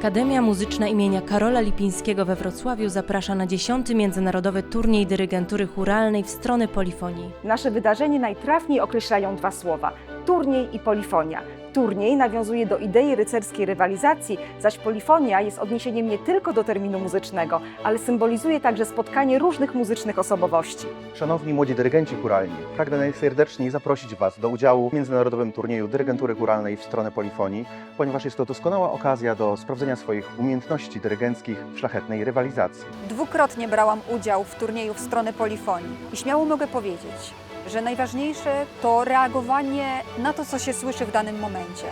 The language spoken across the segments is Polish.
Akademia Muzyczna imienia Karola Lipińskiego we Wrocławiu zaprasza na 10. Międzynarodowy Turniej Dyrygentury Churalnej w stronę polifonii. Nasze wydarzenie najtrafniej określają dwa słowa: turniej i polifonia. Turniej nawiązuje do idei rycerskiej rywalizacji, zaś polifonia jest odniesieniem nie tylko do terminu muzycznego, ale symbolizuje także spotkanie różnych muzycznych osobowości. Szanowni młodzi dyrygenci chóralni, pragnę najserdeczniej zaprosić Was do udziału w międzynarodowym turnieju dyrygentury chóralnej w stronę polifonii, ponieważ jest to doskonała okazja do sprawdzenia swoich umiejętności dyrygenckich w szlachetnej rywalizacji. Dwukrotnie brałam udział w turnieju w stronę polifonii i śmiało mogę powiedzieć, że najważniejsze to reagowanie na to, co się słyszy w danym momencie.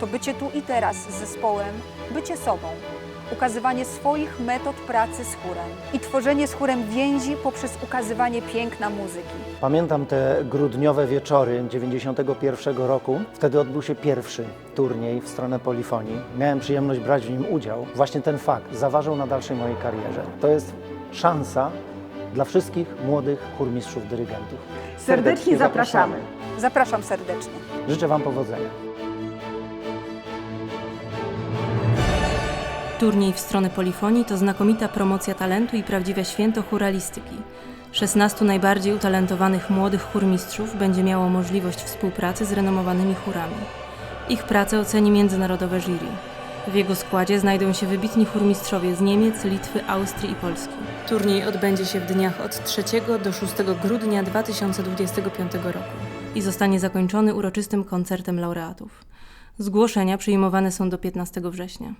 To bycie tu i teraz z zespołem, bycie sobą, ukazywanie swoich metod pracy z chórem i tworzenie z chórem więzi poprzez ukazywanie piękna muzyki. Pamiętam te grudniowe wieczory 91 roku. Wtedy odbył się pierwszy turniej w stronę polifonii. Miałem przyjemność brać w nim udział. Właśnie ten fakt zaważył na dalszej mojej karierze. To jest szansa dla wszystkich młodych chórmistrzów dyrygentów. Serdecznie zapraszamy. Zapraszam serdecznie. Życzę Wam powodzenia. Turniej w stronę polifonii to znakomita promocja talentu i prawdziwe święto chóralistyki. 16 najbardziej utalentowanych młodych chórmistrzów będzie miało możliwość współpracy z renomowanymi chórami. Ich pracę oceni międzynarodowe jury. W jego składzie znajdą się wybitni chórmistrzowie z Niemiec, Litwy, Austrii i Polski. Turniej odbędzie się w dniach od 3 do 6 grudnia 2025 roku i zostanie zakończony uroczystym koncertem laureatów. Zgłoszenia przyjmowane są do 15 września.